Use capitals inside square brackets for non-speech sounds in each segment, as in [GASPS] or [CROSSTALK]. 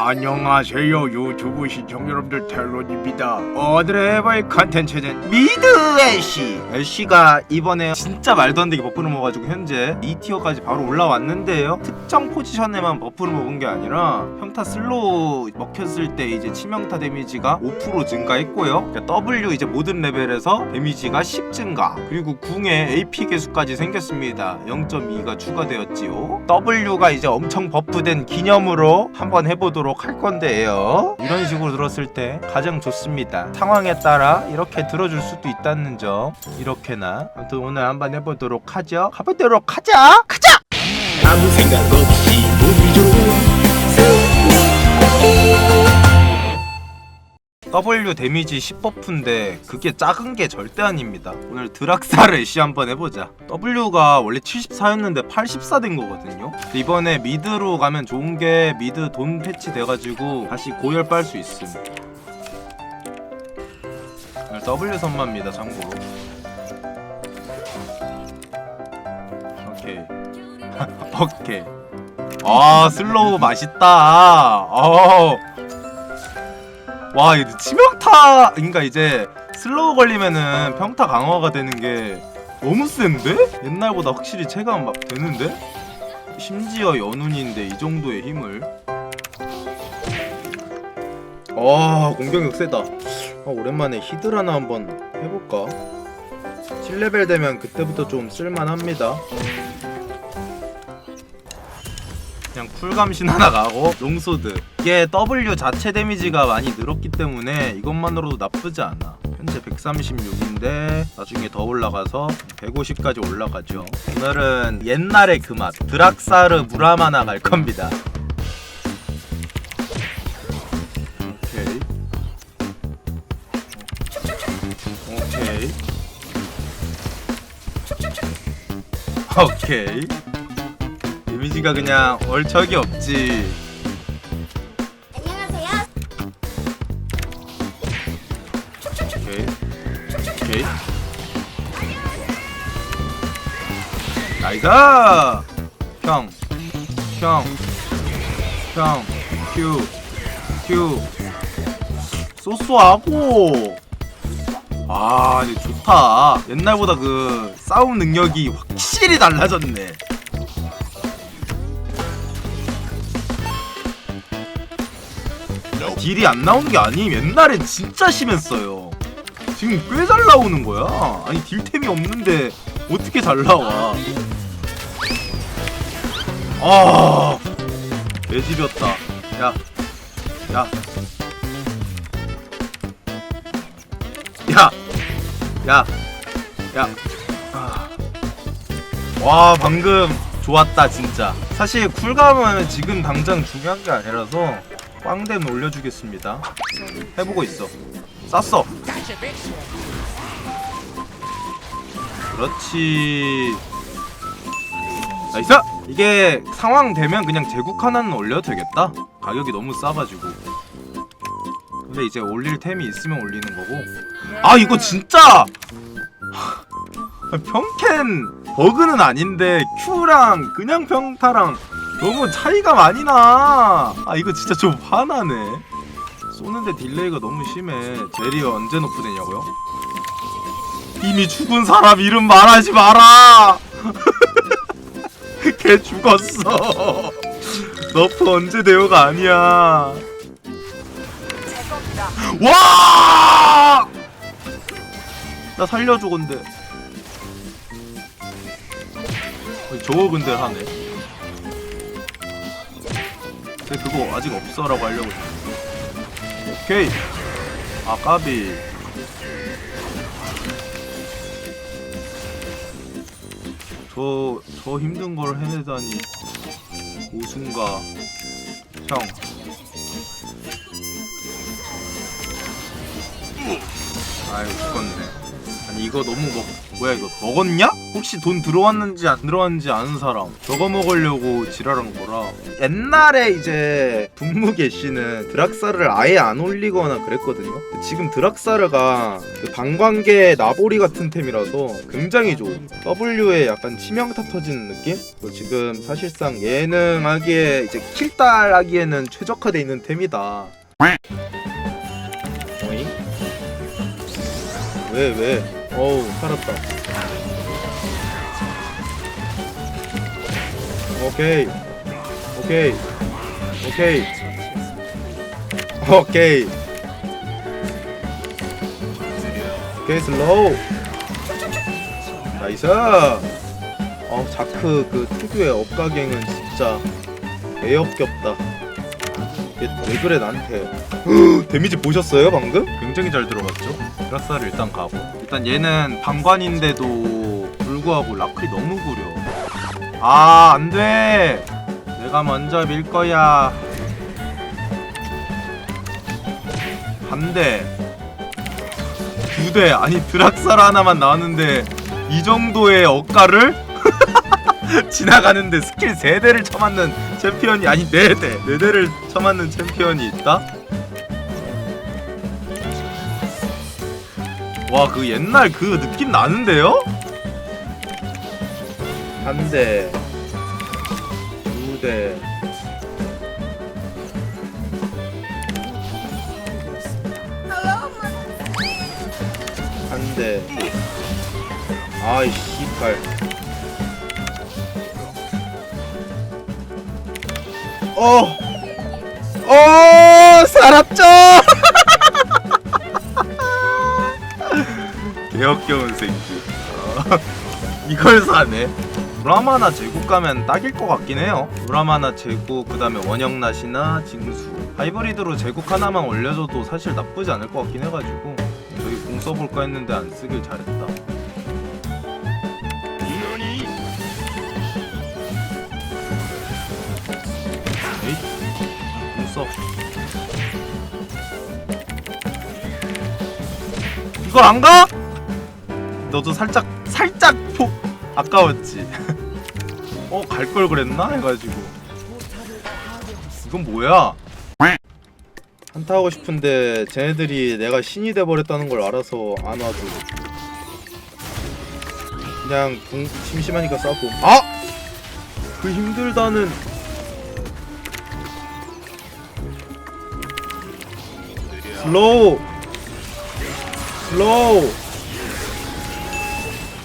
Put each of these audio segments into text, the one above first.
안녕하세요 유튜브 시청 여러분들 텔론입니다. 오늘의 해볼 컨텐츠는 미드 애쉬 애쉬가 이번에 진짜 말도 안 되게 버프를 먹어가지고 현재 2티어까지 바로 올라왔는데요. 특정 포지션에만 버프를 먹은 게 아니라 평타 슬로우 먹혔을 때 이제 치명타 데미지가 5% 증가했고요. 그러니까 W 이제 모든 레벨에서 데미지가 10 증가. 그리고 궁에 AP 개수까지 생겼습니다. 0.2가 추가되었지요. W가 이제 엄청 버프된 기념으로 한번 해보도록 할 건데요. 이런 식으로 들었을 때 가장 좋습니다. 상황에 따라 이렇게 들어줄 수도 있다는 점. 이렇게나. 아무튼 오늘 한번 해보도록 하죠. 가보도록 하자! 가자! 아무 생각 없이 보기 좋은 W 데미지 10버프인데 그게 작은 게 절대 아닙니다. 오늘 드락사를 [LAUGHS] 시 한번 해보자. W가 원래 74였는데 84 된 거거든요. 이번에 미드로 가면 좋은 게 미드 돈 패치 돼가지고 다시 고열 빨 수 있음. 오늘 W 선마입니다 참고로. 오케이. [LAUGHS] 오케이. 아 슬로우 맛있다. 어 와, 이제 치명타, 그러니까 이제 슬로우 걸리면은 평타 강화가 되는 게 너무 센데? 옛날보다 확실히 체감 막 되는데? 심지어 연운인데 이 정도의 힘을. 아, 공격력 세다. 아, 오랜만에 히드라나 한번 해볼까? 7레벨 되면 그때부터 좀 쓸만합니다. 쿨감신 하나 가고 롱소드. 이게 W 자체 데미지가 많이 늘었기 때문에 이것만으로도 나쁘지 않아. 현재 136인데 나중에 더 올라가서 150까지 올라가죠. 오늘은 옛날의 그 맛 드락사르 무라마나 갈 겁니다. 오케이. 오케이. 오케이 데미지가 그냥 얼척이 없지. 안녕하세요. 오케이. 오케이. 나이스! 형. 형. 형. 큐. 큐. 쏘쏘하고. 아, 이제 좋다. 옛날보다 그 싸움 능력이 확실히 달라졌네. 딜이 안 나온 게 아님 옛날엔 진짜 심했어요 지금 꽤 잘 나오는 거야 아니 딜템이 없는데 어떻게 잘 나와 아 매집이었다 야 야. 야. 야. 야. 아. 와, 방금 좋았다, 진짜. 사실 쿨감은 지금 당장 중요한 게 아니라서 빵댐 올려주겠습니다. 해보고 있어. 쐈어. 그렇지. 나이스! 이게 상황 되면 그냥 제국 하나는 올려도 되겠다. 가격이 너무 싸가지고. 근데 이제 올릴 템이 있으면 올리는 거고. 아 이거 진짜! [LAUGHS] 평캔 버그는 아닌데 Q랑 그냥 평타랑 너무 차이가 많이 나. 아 이거 진짜 좀 화나네. 쏘는데 딜레이가 너무 심해. 제리 언제 노프되냐고요? 이미 죽은 사람 이름 말하지 마라. [LAUGHS] 걔 죽었어. 너프 언제 대요가 아니야. 와! 나 살려줘 근데. 저거 근데 하네. 근데 그거 아직 없어라고 하려고 했어. 오케이. 아 까비. 저, 저 힘든 걸 해내다니. 우승가. 형. 아유, 죽었네. 아니 이거 너무 먹 뭐야 이거 먹었냐? 혹시 돈 들어왔는지 안 들어왔는지 아는 사람 저거 먹으려고 지랄한 거라 옛날에 이제 분무게 씨는 드락사르를 아예 안 올리거나 그랬거든요 지금 드락사르가 그 방광계 나보리 같은 템이라서 굉장히 좋은 W에 약간 치명타 터지는 느낌? 그리고 지금 사실상 예능하기에 이제 킬딸 하기에는 최적화돼 있는 템이다 오잉? 왜 왜? 어우 살았다. 오케이. 오케이. 오케이. 오케이. 오케이 슬로우. 나이스. 어 자크 그 특유의 업가갱은 진짜 개역겹다. 얘왜 그래 나한테? [GASPS] 데미지 보셨어요 방금? 굉장히 잘 들어갔죠? 드라사를 일단 가고 일단 얘는 방관인데도 불구하고 라클이 너무 구려. 아 안돼! 내가 먼저 밀 거야. 한대. 두대. 아니 드락살 하나만 나왔는데 이 정도의 억가를? [LAUGHS] 지나가는데 스킬 세대를 쳐맞는 챔피언이 아니 네대네대를 쳐맞는 챔피언이 있다? 와 그 옛날 그 느낌 나는데요? 한 대, 두 대, 한 대. 아이 씨발. 어, 어, 살았죠. 개역겨운 새끼. 어, [LAUGHS] 이걸 사네. 브라마나 제국 가면 딱일 것 같긴 해요. 브라마나 제국, 그 다음에 원형낫이나 징수. 하이브리드로 제국 하나만 올려줘도 사실 나쁘지 않을 것 같긴 해가지고 저기 공 써볼까 했는데 안 쓰길 잘했다. 에잇, 공 써. 이걸 안 가? 너도 살짝 살짝 폭 아까웠지. [LAUGHS] 어 갈 걸 그랬나? 해가지고. 이건 뭐야? 한타 하고 싶은데 쟤네들이 내가 신이 돼 버렸다는 걸 알아서 안 와도 그냥 동, 심심하니까 싸고. 아! 그 힘들다는. 슬로우! 슬로우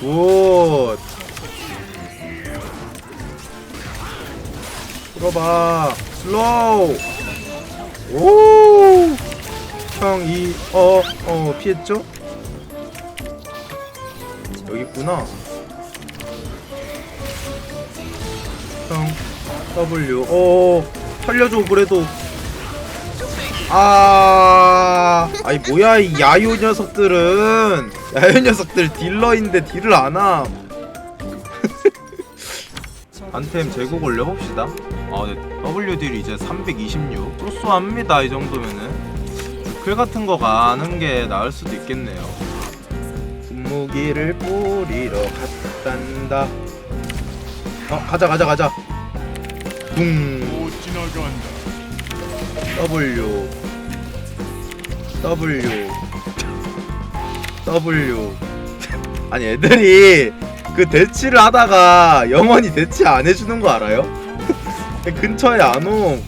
굿 풀어봐 슬로우 오! 형, 이, 어, 어, 피했죠? 여기 있구나. 형, W, 어, 살려줘, 그래도. 아, 아니, 뭐야, 이 야요 녀석들은. 야요 녀석들 딜러인데 딜을 안 함. [LAUGHS] 안템 제국 올려봅시다. 아, 네. W 딜 이제 326. 소소합니다. 이 정도면은. 글 같은 거 가는 게 나을 수도 있겠네요. 분무기를 뿌리러 갔단다. 어, 가자, 가자, 가자. 둥. 못 지나간다. W. W. W. 아니, 애들이 그 대치를 하다가 영원히 대치 안 해주는 거 알아요? [LAUGHS] 근처에 안 옴.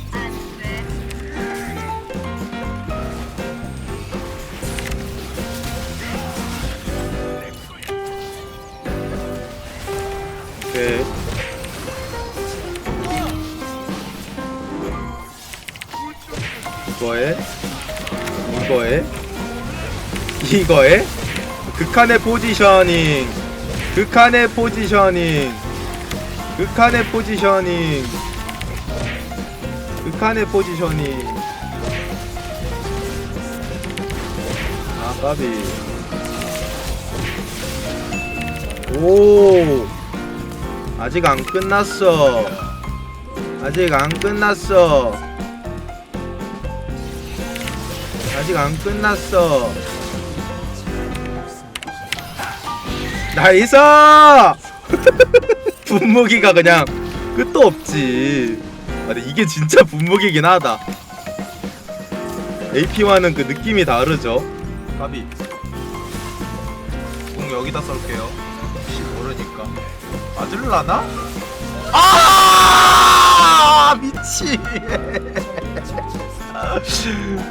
이거에? 이거에? 극한의 포지셔닝. 극한의 포지셔닝. 극한의 포지셔닝. 극한의 포지셔닝. 아 까비. 오. 아직 안 끝났어. 아직 안 끝났어 아직 안 끝났어. 나이스 [LAUGHS] 분무기가 그냥 끝도 없지. 아, 근데 이게 진짜 분무기긴 하다. AP와는 그 느낌이 다르죠? 까비. 공 여기다 쏠게요. 혹시 모르니까. 맞을라나? 아! 미치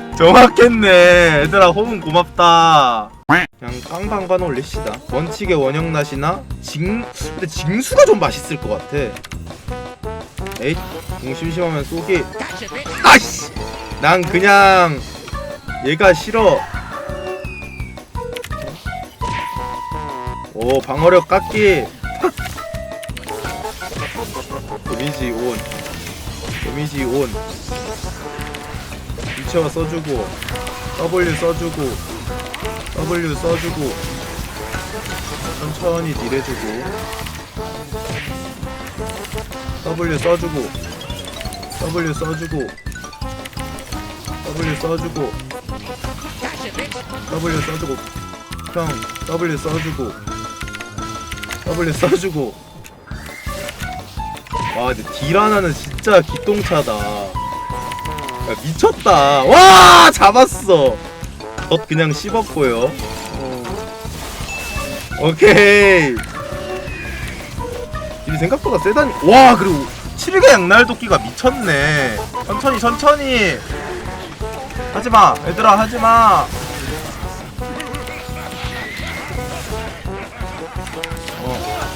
[LAUGHS] 정확했네. 얘들아 호응 고맙다. 그냥 깡방반 올립시다. 원칙의 원형낫이나 징 근데 징수가 좀 맛있을 것 같아. 에이 공 심심하면 쏘기. 아씨! 난 그냥 얘가 싫어. 오 방어력 깎기. [LAUGHS] 데미지 온. 데미지 온 미쳐 써주고 W 써주고 W 써주고 천천히 딜해주고 W 써주고 W 써주고 W 써주고 W 써주고 형 W 써주고 W 써주고. 와 근데 딜 하나는 진짜 기똥차다 야, 미쳤다. 와 잡았어. 덧 그냥 씹었고요. 오케이. 딜이 생각보다 세다니. 와 그리고 7개 양날 도끼가 미쳤네. 천천히 천천히. 하지마 얘들아 하지마. 어.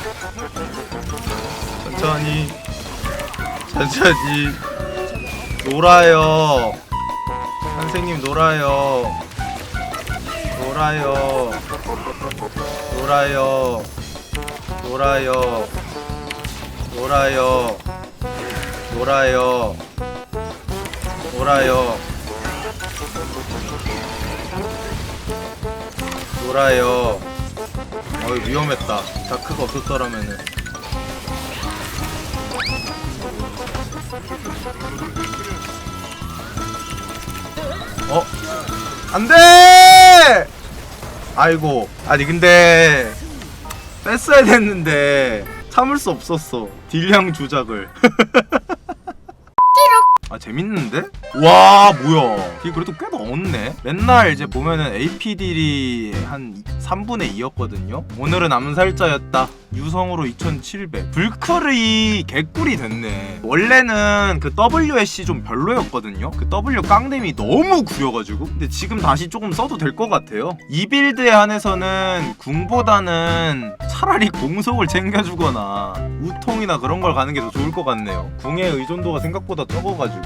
천천히. 천천히 놀아요. 선생님 놀아요. 놀아요. 놀아요. 놀아요. 놀아요. 놀아요. 놀아요. 놀아요. 어이 위험했다. 다크가 없었더라면은 어? 안 돼! 아이고 아니 근데 뺐어야 됐는데 참을 수 없었어 딜량 조작을 [LAUGHS] 아 재밌는데? 와 뭐야. 그래도 꽤 넣었네. 맨날 이제 보면은 AP딜이 한 3분의 2였거든요. 오늘은 암살자였다. 유성으로 2700 불크이 개꿀이 됐네. 원래는 그 WSC 좀 별로였거든요. 그 W 깡댐이 너무 구려가지고. 근데 지금 다시 조금 써도 될 것 같아요. 이 빌드에 한해서는 궁보다는 차라리 공속을 챙겨주거나 우통이나 그런 걸 가는 게 더 좋을 것 같네요. 궁의 의존도가 생각보다 적어가지고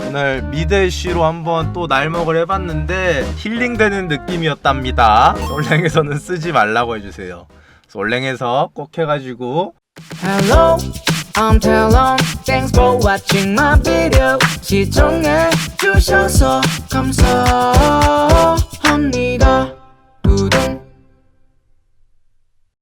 오늘 미드시로 한번 또 날먹을 해봤는데 힐링되는 느낌이었답니다 솔랭에서는 쓰지 말라고 해주세요 솔랭에서 꼭 해가지고 Hello, I'm Talon. Thanks for watching my video. 시청해 주셔서 감사.